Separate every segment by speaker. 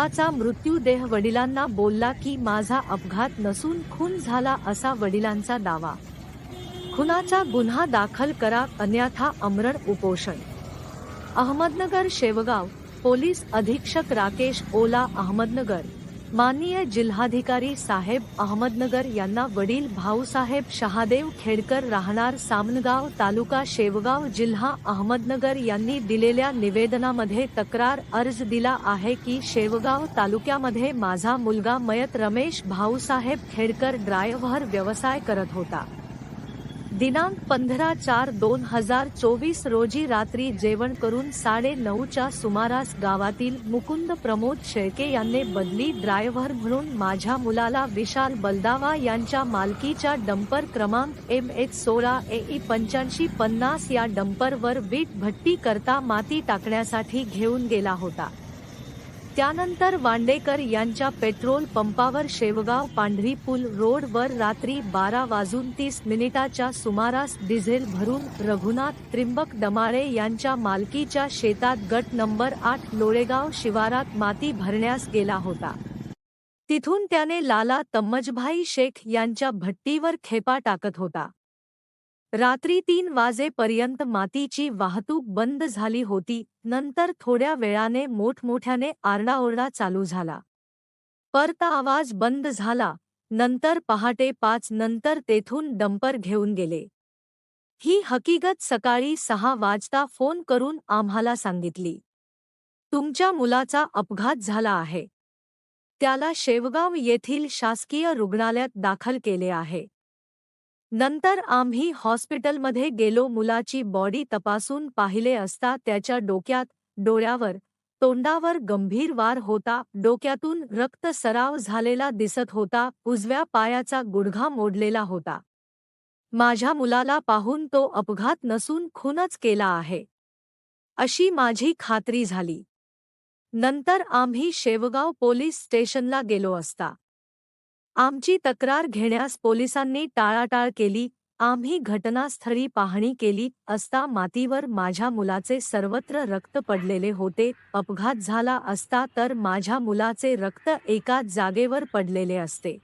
Speaker 1: मुलाचा मृत्यूदेह वडिलांना बोलला की माझा अपघात नसून खून झाला असा वडिलांचा दावा. खुनाचा गुन्हा दाखल करा अन्यथा अमरण उपोषण. अहमदनगर शेवगाव पोलीस अधीक्षक राकेश ओला अहमदनगर. माननीय जिल्हाधिकारी साहेब अहमदनगर यांना वडील भाऊसाहेब शहादेव खेडकर राहणार सामनगाव तालुका शेवगाव जिल्हा अहमदनगर यांनी दिलेल्या निवेदनामध्ये तक्रार अर्ज दिला आहे की शेवगाव तालुक्यामध्ये माझा मुलगा मयत रमेश भाऊसाहेब खेडकर ड्रायव्हर व्यवसाय करत होता. दिनांक पंधरा चार दोन हजार चोवीस रोजी रात्री जेवण करून साडे नऊच्या सुमारास गावातील मुकुंद प्रमोद शेळके यांनी बदली ड्रायव्हर म्हणून माझ्या मुलाला विशाल बलदावा यांच्या मालकीच्या डंपर क्रमांक एम एच सोळा ए ई पंच्याऐंशी पन्नास या डंपरवर वीट भट्टी करता माती टाकण्यासाठी घेऊन गेला होता. त्यानंतर वांडेकर यांच्या पेट्रोल पंपावर शेवगाव पांढरी पूल रोडवर रात्री बारा वाजून तीस मिनिटाच्या सुमारास डिझेल भरून रघुनाथ त्रिंबक डमाळे यांच्या मालकीच्या शेतात गट नंबर आठ लोळेगाव शिवारात माती भरण्यास गेला होता. तिथून त्याने लाला तम्मजभाई शेख यांच्या भट्टीवर खेपा टाकत होता. रात्री तीन वाजेपर्यंत मातीची वाहतूक बंद झाली होती. नंतर थोड्या वेळाने मोठमोठ्याने आरडाओरडा चालू झाला. परता आवाज बंद झाला. नंतर पहाटे पाच नंतर तेथून डंपर घेऊन गेले. ही हकीकत सकाळी सहा वाजता फोन करून आम्हाला सांगितली. तुमच्या मुलाचा अपघात झाला आहे. त्याला शेवगाव येथील शासकीय रुग्णालयात दाखल केले आहे. नंतर आम्ही हॉस्पिटलमध्ये गेलो मुलाची बॉडी तपासून पाहिले असता त्याच्या डोक्यात डोळ्यावर तोंडावर गंभीर वार होता डोक्यातून रक्त सराव झालेला दिसत होता उजव्या पायाचा गुडघा मोडलेला होता. माझ्या मुलाला पाहून तो अपघात नसून खूनच केला आहे. अशी माझी खात्री झाली. नंतर आम्ही शेवगाव पोलीस स्टेशनला गेलो असता. आमची तक्रार घेण्यास पोलिसांनी टाळाटाळ केली आम्ही घटनास्थळी पाहणी केली असता मातीवर माझ्या मुलाचे सर्वत्र रक्त पडलेले होते अपघात झाला असता तर माझ्या मुलाचे रक्त एकाच जागेवर पडलेले असते.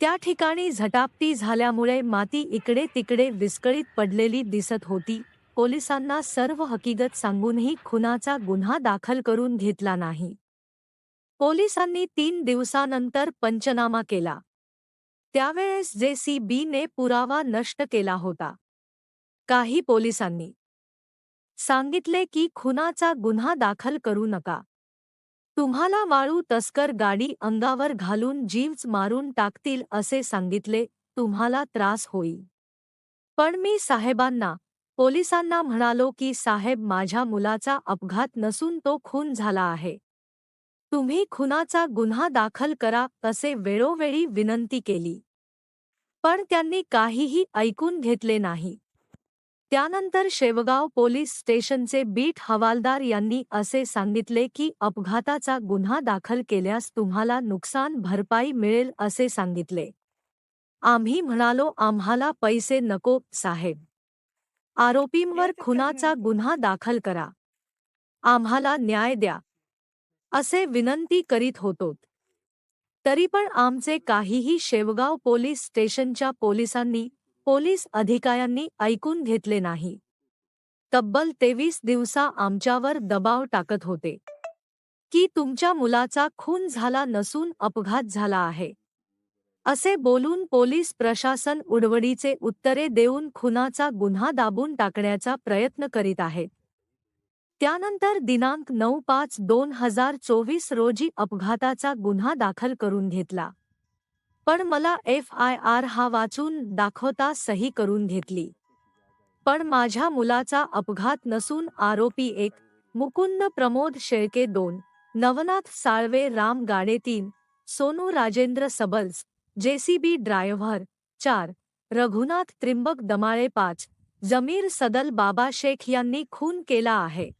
Speaker 1: त्या ठिकाणी झटापटी झाल्यामुळे माती इकडे तिकडे विस्कळीत पडलेली दिसत होती पोलिसांना सर्व हकीकत सांगूनही खुनाचा गुन्हा दाखल करून घेतला नाही. पोलिसांनी तीन दिवसानंतर पंचनामा केला. त्यावेळेस जे सी बीने पुरावा नष्ट केला होता. काही पोलिसांनी सांगितले की खुनाचा गुन्हा दाखल करू नका. तुम्हाला वाळू तस्कर गाडी अंगावर घालून जीवच मारून टाकतील असे सांगितले तुम्हाला त्रास होईल. पण मी साहेबांना पोलिसांना म्हणालो की साहेब माझ्या मुलाचा अपघात नसून तो खून झाला आहे. तुम्ही खुनाचा गुन्हा दाखल करा असे वेळोवेळी विनंती केली. पण त्यांनी काहीही ऐकून घेतले नाही. त्यानंतर शेवगाव पोलीस स्टेशनचे बीट हवालदार यांनी असे सांगितले की अपघाताचा गुन्हा दाखल केल्यास तुम्हाला नुकसान भरपाई मिळेल असे सांगितले. आम्ही म्हणालो आम्हाला पैसे नको साहेब. आरोपींवर खुनाचा गुन्हा दाखल करा. आम्हाला न्याय द्या. असे विनंती करीत होतो. तरी पण आमचे काहीही शेवगाव पोलीस स्टेशनच्या पोलिसांनी पोलीस अधिकाऱ्यांनी ऐकून घेतले नाही. तब्बल तेवीस दिवसा आमच्यावर दबाव टाकत होते. की तुमच्या मुलाचा खून झाला नसून अपघात झाला आहे. असे बोलून पोलीस प्रशासन उडवडीचे उत्तरे देऊन खुनाचा गुन्हा दाबून टाकण्याचा प्रयत्न करीत आहेत. त्यानंतर दिनांक नऊ पाच दोन हजार चोवीस रोजी अपघाताचा गुन्हा दाखल करून घेतला. पण मला एफ आय आर हा वाचून दाखवता सही करून घेतली. पण माझ्या मुलाचा अपघात नसून आरोपी एक मुकुंद प्रमोद शेळके दोन नवनाथ साळवे राम गाडे तीन सोनू राजेंद्र सबल्स जेसीबी ड्रायव्हर चार रघुनाथ त्रिंबक दमाळे पाच जमीर सदल बाबा शेख यांनी खून केला आहे.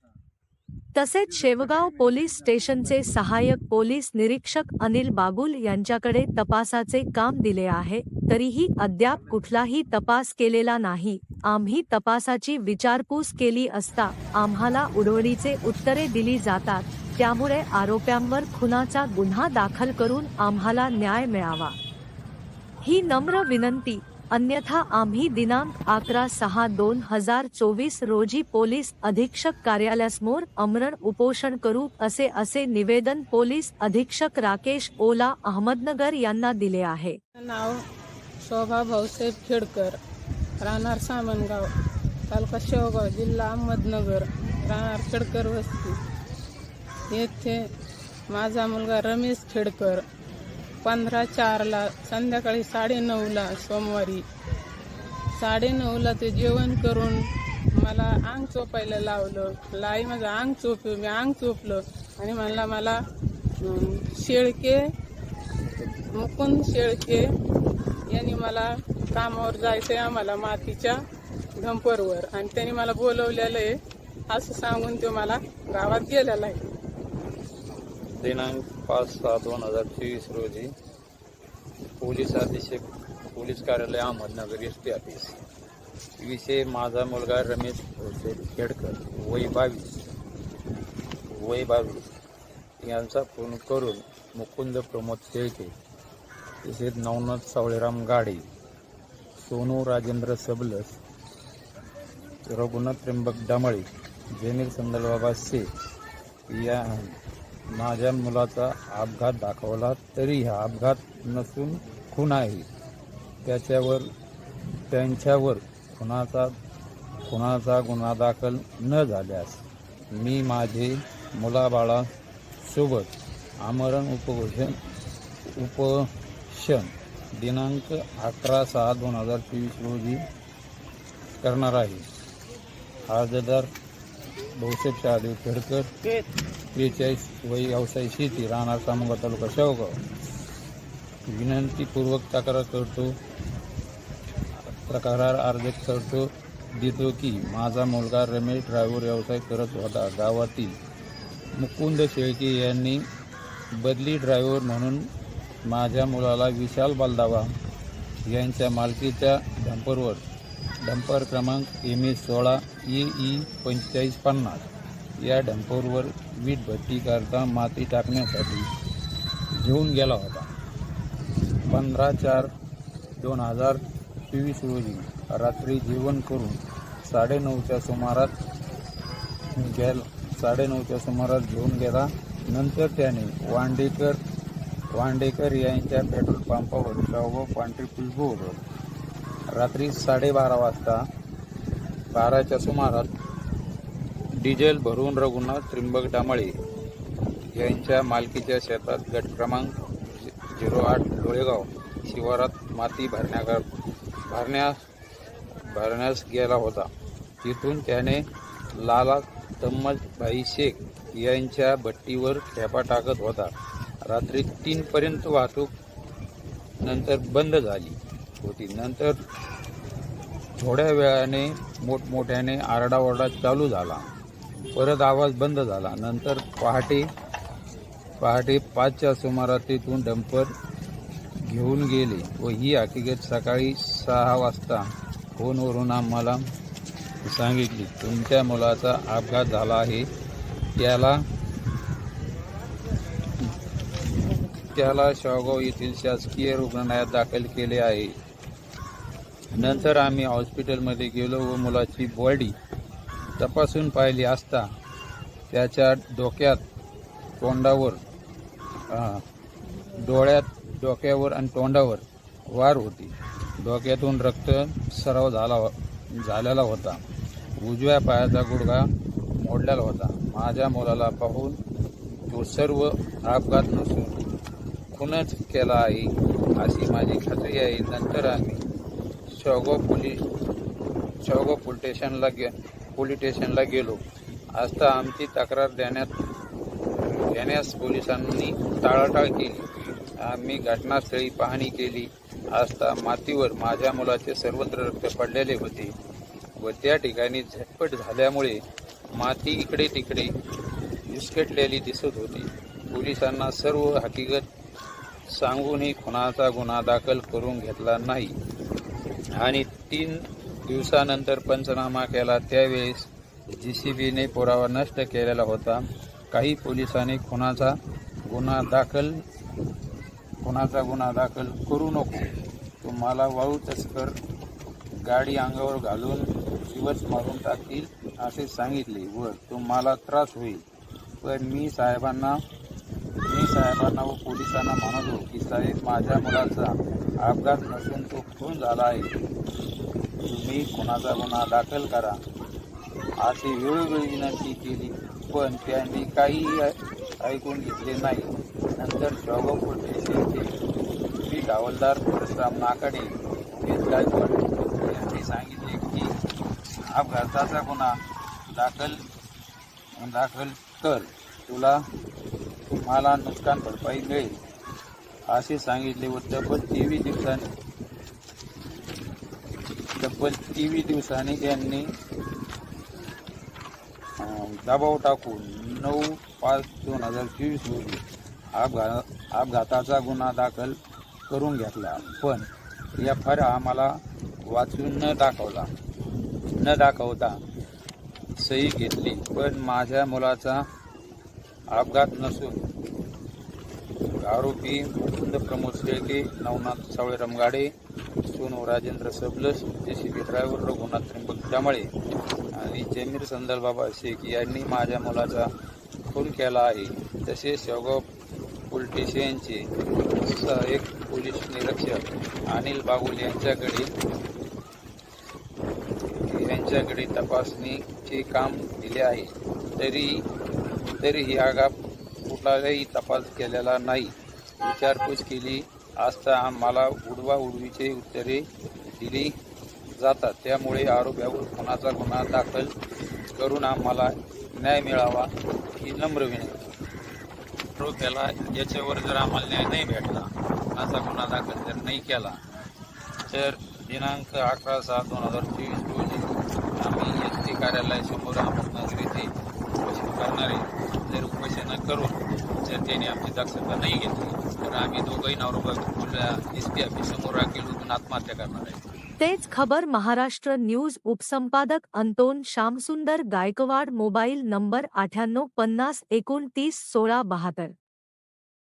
Speaker 1: तसेच शेवगाव पोलीस स्टेशनचे सहाय्यक पोलीस निरीक्षक अनिल बागुल यांच्याकडे तपासाचे काम दिले आहे तरीही अद्याप कुठलाही तपास केलेला नाही. आम्ही तपासाची विचारपूस केली असता आम्हाला उडवडीचे उत्तरे दिली जातात त्यामुळे आरोप्यांवर खुनाचा गुन्हा दाखल करून आम्हाला न्याय मिळावा. ही नम्र विनंती अन्यथा आम्ही दिनांक अकरा सहा दोन हजार चोवीस रोजी पोलीस अधीक्षक कार्यालयासमोर अमरण उपोषण करू असे असे निवेदन पोलीस अधीक्षक राकेश ओला अहमदनगर यांना दिले आहे.
Speaker 2: नाव शोभा भाऊसाहेब खेडकर राहणार सामनगाव तालुका शेवगाव जिल्हा अहमदनगर राहणार खेडकर वस्ती. येथे माझा मुलगा रमेश खेडकर. पंधरा चारला संध्याकाळी साडेनऊला सोमवारी. साडेनऊला ते जेवण करून मला अंग चोपायला लावलं. लाई माझं अंग चोपलं मी अंग चोपलं आणि म्हणला मला शेळके मुकुंद शेळके यांनी मला कामावर जायचंय आम्हाला मातीच्या धंपरवर आणि त्यांनी मला बोलवलेलं आहे असं सांगून तो मला गावात गेलेला आहे.
Speaker 3: दिनांक पाच सहा दोन हजार चोवीस रोजी पोलीस अधीक्षक पोलीस कार्यालय अहमदनगर एस टी ऑफिस विषय माझा मुलगा रमेश खेडकर वय बावीस. वय बावीस. यांचा फोन करून मुकुंद प्रमोद शेळके तसेच नवनाथ सावळेराम गाडे सोनू राजेंद्र सबलस रघुनाथ त्र्यंबक डामळे जमीर संदलबाबा शेख या माझ्या मुलाचा अपघात दाखवला तरी हा अपघात नसून खून आहे. त्याच्यावर त्यांच्यावर खुनाचा खुनाचा गुन्हा दाखल न झाल्यास मी माझे मुलाबाळासोबत आमरण उपघोषण उपशन दिनांक अकरा सहा दोन हजार चोवीस रोजी करणार आहे. अर्जदार भाऊसाहेब शहादेव खेडकर त्रेचाळीस वय व्यवसाय शेती राहणार सामुगा तालुका शेवगाव. विनंतीपूर्वक तक्रार करतो. तक्रार अर्ज करतो. देतो की माझा मुलगा रमेश ड्रायव्हर व्यवसाय करत होता गावातील. मुकुंद शेळके यांनी बदली ड्रायव्हर म्हणून माझ्या मुलाला विशाल बालदावा यांच्या मालकीच्या डंपरवर डंपर क्रमांक एम एस सोळा ई ई पंचेचाळीस पन्नास. या डंपरवर वीट भट्टी करता माती टाकण्यासाठी घेऊन गेला होता. पंधरा चार दोन हजार चोवीस रोजी रात्री जेवण करून साडेनऊच्या सुमारात गेल साडेनऊच्या सुमारास घेऊन गेला. नंतर त्याने वांडेकर वांडेकर यांच्या पेट्रोल पंपावर शाहू पांढरी पुलगोवर रात्री साडेबारा वाजता बाराच्या सुमारास डिझेल भरून रघुनाथ त्रिंबक डामळे यांच्या मालकीच्या शेतात गट क्रमांक झिरो आठ लोळेगाव शिवारात माती भरण्याकर भरण्यास भरण्यास गेला होता. तिथून त्याने लाला तम्मजभाई शेख यांच्या भट्टीवर ठेपा टाकत होता. रात्री तीनपर्यंत वाहतूक नंतर बंद झाली होती. नंतर थोड्या वेळाने मोठमोठ्याने आरडाओरडा चालू झाला. परत आवाज बंद झाला. नंतर पहाटे पहाटे पाचच्या सुमारात तिथून डंपर घेऊन गेले व ही हकीकत सकाळी सहा वाजता फोनवरून आम्हाला सांगितली तुमच्या मुलाचा अपघात झाला आहे. त्याला त्याला शेवगाव येथील शासकीय रुग्णालयात दाखल केले आहे. नंतर आम्ही हॉस्पिटलमध्ये गेलो व मुलाची बॉडी तपासून पाहिली असता त्याच्या डोक्यात तोंडावर डोळ्यात डोक्यावर आणि तोंडावर वार होती. डोक्यातून रक्त सराव झाला हो, झालेला होता. उजव्या पायाचा गुडघा मोडलेला होता. माझ्या मुलाला पाहून तो सर्व अपघात नसून खूनच केला आहे अशी माझी खात्री आहे. नंतर आम्ही शेवगाव पोलीस शेवगाव पोलीस स्टेशनला गे पोलीस स्टेशनला गेलो. असता आमची तक्रार देण्यात देण्यास पोलिसांनी टाळाटाळ केली. आम्ही घटनास्थळी पाहणी केली. असता मातीवर माझ्या मुलाचे सर्वत्र रक्त पडलेले होते व त्या ठिकाणी झटपट झाल्यामुळे माती इकडे तिकडे विस्कटलेली दिसत होती. पोलिसांना सर्व हकीकत सांगूनही खुनाचा गुन्हा दाखल करून घेतला नाही. आणि तीन दिवसानंतर पंचनामा केला. त्यावेळेस जी सी बीने पुरावा नष्ट केलेला होता. काही पोलिसांनी खुनाचा गुन्हा दाखल खुनाचा गुन्हा दाखल करू नको. तुम्हाला वाळू तस्कर गाडी अंगावर घालून जीवच मारून टाकतील असे सांगितले व तुम्हाला त्रास होईल. पण मी साहेबांना मी साहेबांना व पोलिसांना म्हणतो की साहेब माझ्या मुलाचा अपघात नसून तो खून झाला आहे. तुम्ही कुणाचा गुन्हा दाखल करा अशी वेळोवेळी विनंती केली. पण त्यांनी काही ऐकून घेतले नाही. नंतर शॉगाव पोलीस स्टेशनचे मी हवालदार परशुराम नाकाडे उमेश गायकवाड यांनी सांगितले की अपघाताचा गुन्हा दाखल दाखल कर. तुला तुम्हाला नुकसान भरपाई मिळेल असे सांगितले. व तब्बल तेवीस दिवसांनी तब्बल तेवीस दिवसांनी त्यांनी दबाव टाकून नऊ पाच दोन हजार चोवीस रोजी अपघा अपघाताचा गुन्हा दाखल करून घेतला. पण एफ आर आम्हाला वाचून न दाखवला. न दाखवता सही घेतली. पण माझ्या मुलाचा अपघात नसून आरोपी गोविंद प्रमोद शेळके नवनाथ सावळे रमगाडे सोनू राजेंद्र सबलस जेसीबी ड्रायव्हर रघुनाथ त्र्यंबक डामळे आणि जमीर संदलबाबा शेख यांनी माझ्या मुलाचा खून केला आहे. तसेच शेवगाव पोलीस यांचे एक पोलीस निरीक्षक अनिल बागुल यांच्याकडे यांच्याकडे तपासणीचे काम दिले आहे. तरी तरीही आगाप कुठलाही तपास केलेला नाही. विचारपूस केली. असता आम्हाला उडवा उडवीचे उत्तरे दिली जातात. त्यामुळे आरोग्यावर खुनाचा गुन्हा दाखल करून आम्हाला न्याय मिळावा ही नम्र विनंती. आरोप्याला याच्यावर जर आम्हाला न्याय नाही भेटला खुनाचा गुन्हा दाखल जर नाही केला तर दिनांक अकरा सहा दोन हजार चोवीस रोजी आम्ही एस टी कार्यालयासमोर अहमदनगर येथे उपोषण करणारे जर उपोषण करून जर त्याने आमची दक्षता नाही घेतली तर आम्ही दोघंही नवरोबा एस पी ऑफिससमोर राखील उठून आत्महत्या करणार आहे
Speaker 1: तेच खबर महाराष्ट्र न्यूज उपसंपादक Anton Shyamsundar Gaikwad mobile number अठ्ठ्याण्णव पन्नास एकोणतीस सोळा बहात्तर.